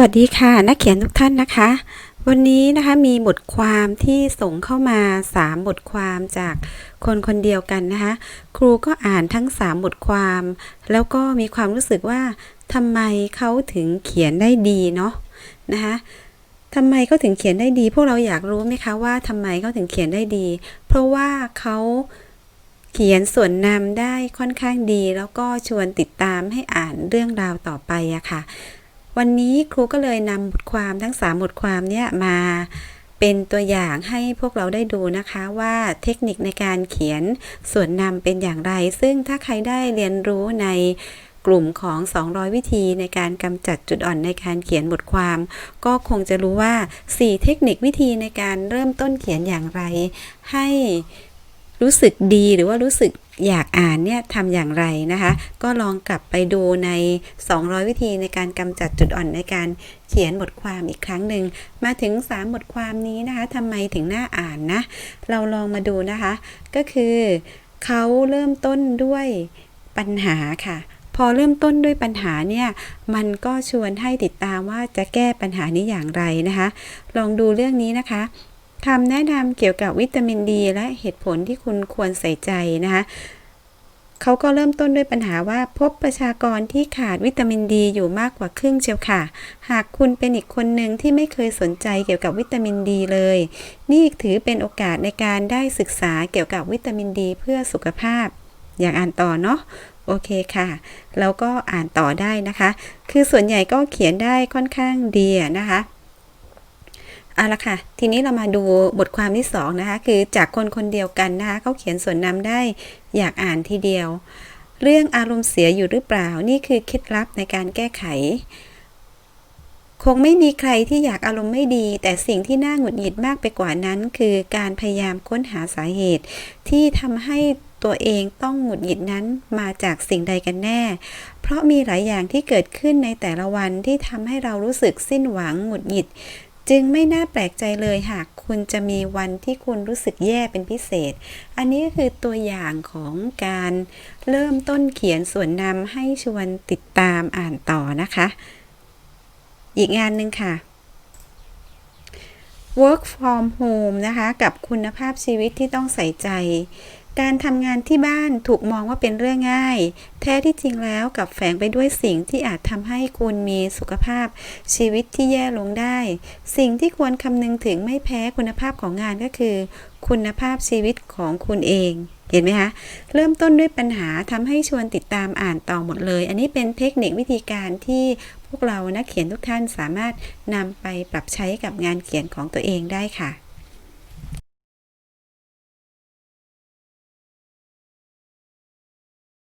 วัสดีค่ะ นักเขียนทุกท่านนะคะ วันนี้นะคะมีบทความที่ส่งเข้ามา 3 บทความจากคนคนเดียวกันนะคะ ครูก็อ่านทั้ง 3 บทความ แล้วก็มีความรู้สึกว่าทำไมเขาถึงเขียนได้ดีเนาะนะคะทำไมเขาถึงเขียนได้ดี พวกเราอยากรู้ไหมคะว่าทำไมเขาถึงเขียนได้ดี เพราะว่าเขาเขียนส่วนนำได้ค่อนข้างดี แล้วก็ชวนติดตามให้อ่านเรื่องราวต่อไปอะค่ะ วันนี้ครูก็เลยนำบทความทั้ง 3 บทความเนี่ยมาเป็นตัวอย่างให้พวกเราได้ดูนะคะว่าเทคนิคในการเขียนส่วนนำเป็นอย่างไร ซึ่งถ้าใครได้เรียนรู้ในกลุ่มของ 200 วิธีในการกำจัดจุดอ่อนในการเขียนบทความ ก็คงจะรู้ว่า 4 เทคนิควิธีในการเริ่มต้นเขียนอย่างไร ให้ รู้สึกดีหรือว่ารู้สึกอยากอ่านเนี่ยทำอย่างไรนะคะ ก็ลองกลับไปดูใน 200 วิธีในการกำจัดจุดอ่อนในการเขียนบทความอีกครั้งหนึ่งมาถึง 3 บทความนี้นะคะทำไมถึงน่าอ่านนะ เราลองมาดูนะคะ ก็คือเขาเริ่มต้นด้วยปัญหาค่ะ พอเริ่มต้นด้วยปัญหาเนี่ยมันก็ชวนให้ติดตามว่าจะแก้ปัญหานี้อย่างไรนะคะ ลองดูเรื่องนี้นะคะ คำแนะนำเกี่ยวกับวิตามินดีและเหตุผลที่คุณควรใส่ใจนะคะเขาก็เริ่มต้นด้วยปัญหาว่าพบประชากรที่ขาดวิตามินดีอยู่มากกว่าครึ่งเชียวค่ะ หากคุณเป็นอีกคนหนึ่งที่ไม่เคยสนใจเกี่ยวกับวิตามินดีเลย นี่ถือเป็นโอกาสในการได้ศึกษาเกี่ยวกับวิตามินดีเพื่อสุขภาพ อยากอ่านต่อเนาะโอเคค่ะ แล้วก็อ่านต่อได้นะคะ คือส่วนใหญ่ก็เขียนได้ค่อนข้างดีนะคะ เอาละค่ะ ทีนี้เรามาดูบทความที่สองนะคะ คือจากคนคนเดียวกันนะคะเขาเขียนส่วนนำได้อยากอ่านทีเดียว เรื่องอารมณ์เสียอยู่หรือเปล่า นี่คือเคล็ดลับในการแก้ไข คงไม่มีใครที่อยากอารมณ์ไม่ดี แต่สิ่งที่น่าหงุดหงิดมากไปกว่านั้น คือการพยายามค้นหาสาเหตุ ที่ทำให้ตัวเองต้องหงุดหงิดนั้นมาจากสิ่งใดกันแน่ เพราะมีหลายอย่างที่เกิดขึ้นในแต่ละวันที่ทำให้เรารู้สึกสิ้นหวังหงุดหงิด จึงไม่น่าแปลกใจเลยหากคุณจะมีวันที่คุณรู้สึกแย่เป็นพิเศษ อันนี้ก็คือตัวอย่างของการเริ่มต้นเขียนส่วนนำให้ชวนติดตามอ่านต่อนะคะ อีกงานหนึ่งค่ะ work from home นะคะ กับคุณภาพชีวิตที่ต้องใส่ใจ การทำงานที่บ้านถูกมองว่าเป็นเรื่องง่าย แท้ที่จริงแล้วกับแฝงไปด้วยสิ่งที่อาจทำให้คุณมีสุขภาพ ชีวิตที่แย่ลงได้ สิ่งที่ควรคำนึงถึงไม่แพ้คุณภาพของงานก็คือ คุณภาพชีวิตของคุณเองเห็นไหมคะเริ่มต้นด้วยปัญหาทำให้ชวนติดตามอ่านต่อหมดเลย อันนี้เป็นเทคนิควิธีการที่พวกเรานักเขียนทุกท่านสามารถนำไปปรับใช้กับงานเขียนของตัวเองได้ค่ะ